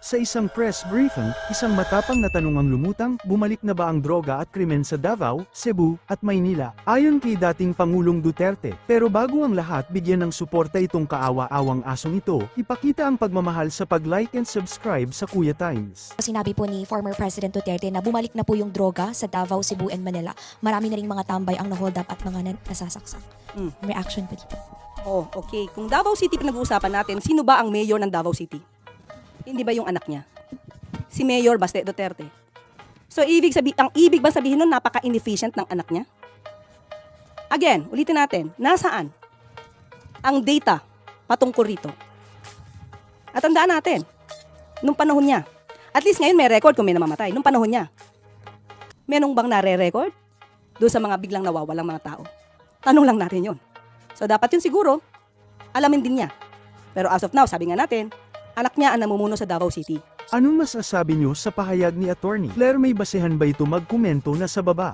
Sa isang press briefing, isang matapang na tanong ang lumutang, bumalik na ba ang droga at krimen sa Davao, Cebu, at Maynila? Ayon kay dating Pangulong Duterte, pero bago ang lahat bigyan ng suporta itong kaawa-awang asong ito, ipakita ang pagmamahal sa pag-like and subscribe sa Kuya Times. Sinabi po ni former President Duterte na bumalik na po yung droga sa Davao, Cebu, and Manila. Marami na ring mga tambay ang na-hold up at mga nasasaksak. Mm. Reaction po dito. Oh, okay. Kung Davao City pinag-uusapan natin, sino ba ang mayor ng Davao City? Hindi ba yung anak niya? Si Mayor Baste Duterte. So, ibig sabi, ang ibig ba sabihin nun, napaka-inefficient ng anak niya? Again, ulitin natin, nasaan ang data patungkol rito? At tandaan natin, nung panahon niya, at least ngayon may record kung may namamatay, nung panahon niya, merong bang nare-record doon sa mga biglang nawawalang mga tao? Tanong lang natin yon. So dapat yun siguro, alamin din niya. Pero as of now, sabi nga natin, anak niya ang namumuno sa Davao City. Anong masasabi nyo sa pahayag ni Attorney? Claire may basehan ba ito magkomento na sa baba?